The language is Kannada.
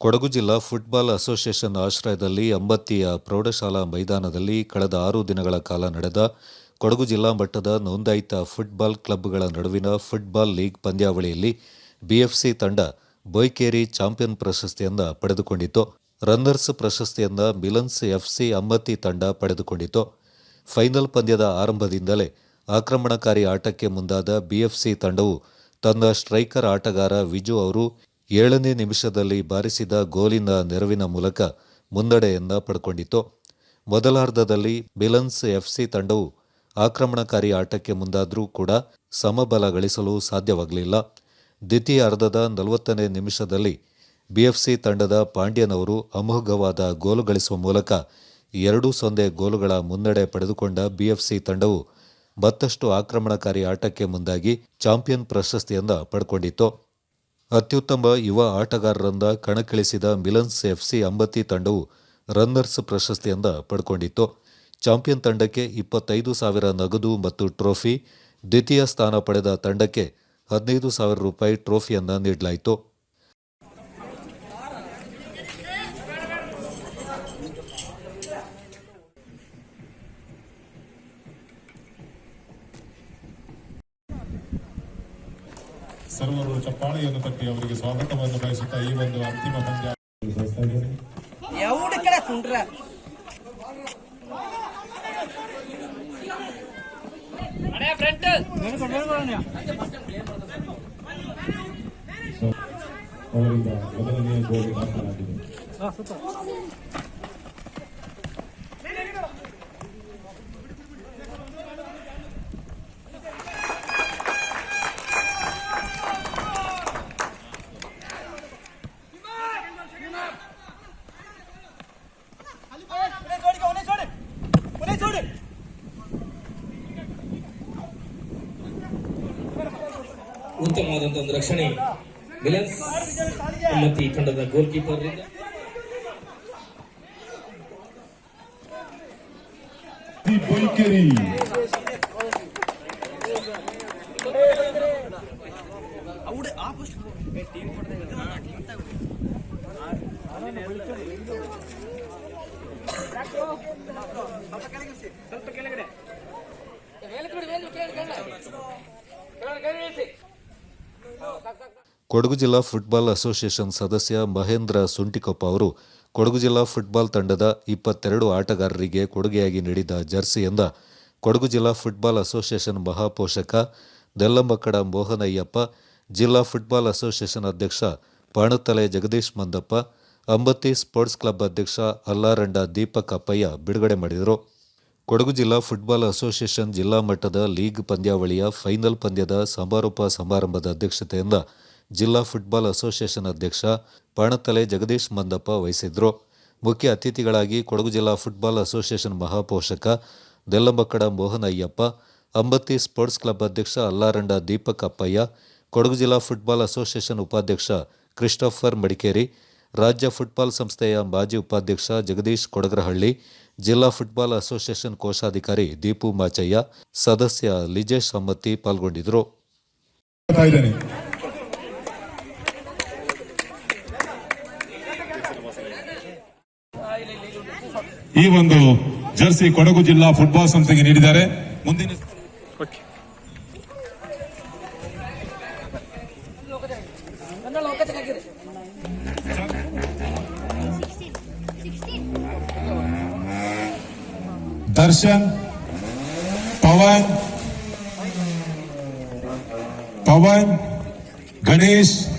ಕೊಡಗು ಜಿಲ್ಲಾ ಫುಟ್ಬಾಲ್ ಅಸೋಸಿಯೇಷನ್ ಆಶ್ರಯದಲ್ಲಿ ಅಂಬತ್ತಿಯ ಪ್ರೌಢಶಾಲಾ ಮೈದಾನದಲ್ಲಿ ಕಳೆದ ಆರು ದಿನಗಳ ಕಾಲ ನಡೆದ ಕೊಡಗು ಜಿಲ್ಲಾ ಮಟ್ಟದ ನೋಂದಾಯಿತ ಫುಟ್ಬಾಲ್ ಕ್ಲಬ್ಗಳ ನಡುವಿನ ಫುಟ್ಬಾಲ್ ಲೀಗ್ ಪಂದ್ಯಾವಳಿಯಲ್ಲಿ ಬಿಎಫ್ಸಿ ತಂಡ ಬೊಯ್ಕೇರಿ ಚಾಂಪಿಯನ್ ಪ್ರಶಸ್ತಿಯನ್ನ ಪಡೆದುಕೊಂಡಿತು ರನ್ನರ್ಸ್ ಪ್ರಶಸ್ತಿಯನ್ನ ಮಿಲನ್ಸ್ ಎಫ್ಸಿ ಅಂಬತ್ತಿ ತಂಡ ಪಡೆದುಕೊಂಡಿತು ಫೈನಲ್ ಪಂದ್ಯದ ಆರಂಭದಿಂದಲೇ ಆಕ್ರಮಣಕಾರಿ ಆಟಕ್ಕೆ ಮುಂದಾದ ಬಿಎಫ್ಸಿ ತಂಡವು ತನ್ನ ಸ್ಟ್ರೈಕರ್ ಆಟಗಾರ ವಿಜು ಅವರು ಏಳನೇ ನಿಮಿಷದಲ್ಲಿ ಬಾರಿಸಿದ ಗೋಲಿನ ನೆರವಿನ ಮೂಲಕ ಮುನ್ನಡೆಯನ್ನ ಪಡ್ಕೊಂಡಿತು ಮೊದಲಾರ್ಧದಲ್ಲಿ ಬಿಲನ್ಸ್ ಎಫ್ಸಿ ತಂಡವು ಆಕ್ರಮಣಕಾರಿ ಆಟಕ್ಕೆ ಮುಂದಾದರೂ ಕೂಡ ಸಮಬಲ ಗಳಿಸಲು ಸಾಧ್ಯವಾಗಲಿಲ್ಲ. ದ್ವಿತೀಯ ಅರ್ಧದ ನಲವತ್ತನೇ ನಿಮಿಷದಲ್ಲಿ ಬಿಎಫ್ಸಿ ತಂಡದ ಪಾಂಡ್ಯನವರು ಅಮೋಘವಾದ ಗೋಲು ಗಳಿಸುವ ಮೂಲಕ ಎರಡು ಸೊಂದೆ ಗೋಲುಗಳ ಮುನ್ನಡೆ ಪಡೆದುಕೊಂಡ ಬಿಎಫ್ಸಿ ತಂಡವು ಮತ್ತಷ್ಟು ಆಕ್ರಮಣಕಾರಿ ಆಟಕ್ಕೆ ಮುಂದಾಗಿ ಚಾಂಪಿಯನ್ ಪ್ರಶಸ್ತಿಯನ್ನು ಪಡ್ಕೊಂಡಿತು ಅತ್ಯುತ್ತಮ ಯುವ ಆಟಗಾರರಿಂದ ಕಣಕ್ಕಿಳಿಸಿದ ಮಿಲನ್ಸ್ ಎಫ್ಸಿ ಅಂಬತಿ ತಂಡವು ರನ್ನರ್ಸ್ ಪ್ರಶಸ್ತಿಯಿಂದ ಪಡ್ಕೊಂಡಿತ್ತು. ಚಾಂಪಿಯನ್ ತಂಡಕ್ಕೆ ಇಪ್ಪತ್ತೈದು ಸಾವಿರ ನಗದು ಮತ್ತು ಟ್ರೋಫಿ, ದ್ವಿತೀಯ ಸ್ಥಾನ ಪಡೆದ ತಂಡಕ್ಕೆ ಹದಿನೈದು ಸಾವಿರ ರೂಪಾಯಿ ಟ್ರೋಫಿಯನ್ನು ನೀಡಲಾಯಿತು. ಸರ್ವರು ಚಪ್ಪಾಳೆಯನ್ನು ತಟ್ಟಿ ಅವರಿಗೆ ಸ್ವಾಗತವನ್ನು ಬಯಸುತ್ತಾ ಈ ಒಂದು ಅಂತಿಮ ಪಂದ್ಯ ನಡೆಸ್ತಾ ಇದ್ದೇನೆ. ಎವಡಿಕಡ ಕುಂಡ್ರ ಸೊ, ಅವರಿಂದ ಮೊದಲನೆಯ ಗೋಲು ಉತ್ತಮವಾದಂತಹ ಒಂದು ರಕ್ಷಣೆ ಮಿಲನ್ಸ್ ಮತ್ತು ತಂಡದ ಗೋಲ್ ಕೀಪರ್ ದಿ ಬೊಯ್ಕೆರಿ ಕೊಡಗು ಜಿಲ್ಲಾ ಫುಟ್ಬಾಲ್ ಅಸೋಸಿಯೇಷನ್ ಸದಸ್ಯ ಮಹೇಂದ್ರ ಸುಂಟಿಕೊಪ್ಪ ಅವರು ಕೊಡಗು ಜಿಲ್ಲಾ ಫುಟ್ಬಾಲ್ ತಂಡದ ಇಪ್ಪತ್ತೆರಡು ಆಟಗಾರರಿಗೆ ಕೊಡುಗೆಯಾಗಿ ನೀಡಿದ ಜರ್ಸಿಯಿಂದ ಕೊಡಗು ಜಿಲ್ಲಾ ಫುಟ್ಬಾಲ್ ಅಸೋಸಿಯೇಷನ್ ಮಹಾಪೋಷಕ ದೆಲ್ಲಂಬಕ್ಕಡ ಮೋಹನಯ್ಯಪ್ಪ, ಜಿಲ್ಲಾ ಫುಟ್ಬಾಲ್ ಅಸೋಸಿಯೇಷನ್ ಅಧ್ಯಕ್ಷ ಪಾಣತಲೆ ಜಗದೀಶ್ ಮಂದಪ್ಪ, ಅಂಬತ್ತಿ ಸ್ಪೋರ್ಟ್ಸ್ ಕ್ಲಬ್ ಅಧ್ಯಕ್ಷ ಅಲ್ಲಾರಂಡ ದೀಪಕ್ ಅಪ್ಪಯ್ಯ ಬಿಡುಗಡೆ ಮಾಡಿದರು. ಕೊಡಗು ಜಿಲ್ಲಾ ಫುಟ್ಬಾಲ್ ಅಸೋಸಿಯೇಷನ್ ಜಿಲ್ಲಾ ಮಟ್ಟದ ಲೀಗ್ ಪಂದ್ಯಾವಳಿಯ ಫೈನಲ್ ಪಂದ್ಯದ ಸಮಾರೋಪ ಸಮಾರಂಭದ ಅಧ್ಯಕ್ಷತೆಯಿಂದ ಜಿಲ್ಲಾ ಫುಟ್ಬಾಲ್ ಅಸೋಸಿಯೇಷನ್ ಅಧ್ಯಕ್ಷ ಪಾಣತಲೆ ಜಗದೀಶ್ ಮಂದಪ್ಪ ವಹಿಸಿದ್ರು. ಮುಖ್ಯ ಅತಿಥಿಗಳಾಗಿ ಕೊಡಗು ಜಿಲ್ಲಾ ಫುಟ್ಬಾಲ್ ಅಸೋಸಿಯೇಷನ್ ಮಹಾಪೋಷಕ ದೆಲ್ಲಂಬಕ್ಕಡ ಮೋಹನ್ ಅಯ್ಯಪ್ಪ ಅಂಬತ್ತಿ ಸ್ಪೋರ್ಟ್ಸ್ ಕ್ಲಬ್ ಅಧ್ಯಕ್ಷ ಅಲ್ಲಾರಂಡ ದೀಪಕ್ ಅಪ್ಪಯ್ಯ, ಕೊಡಗು ಜಿಲ್ಲಾ ಫುಟ್ಬಾಲ್ ಅಸೋಸಿಯೇಷನ್ ಉಪಾಧ್ಯಕ್ಷ ಕ್ರಿಸ್ಟೋಫರ್ ಮಡಿಕೇರಿ ರಾಜ್ಯ ಫುಟ್ಬಾಲ್ ಸಂಸ್ಥೆಯ ಮಾಜಿ ಉಪಾಧ್ಯಕ್ಷ ಜಗದೀಶ್ ಕೊಡಗರಹಳ್ಳಿ ಜಿಲ್ಲಾ ಫುಟ್ಬಾಲ್ ಅಸೋಸಿಯೇಷನ್ ಕೋಶಾಧಿಕಾರಿ ದೀಪು ಮಾಚಯ್ಯ ಸದಸ್ಯ ಲಿಜೇಶ್ ಸಮ್ಮತಿ ಪಾಲ್ಗೊಂಡಿದ್ದರು. ಈ ಒಂದು ಜರ್ಸಿ ಕೊಡಗು ಜಿಲ್ಲಾ ಫುಟ್ಬಾಲ್ ಸಂಸ್ಥೆಗೆ ನೀಡಿದ್ದಾರೆ. ಮುಂದಿನ Tarsan, Pawan, Pawan, Ganesh.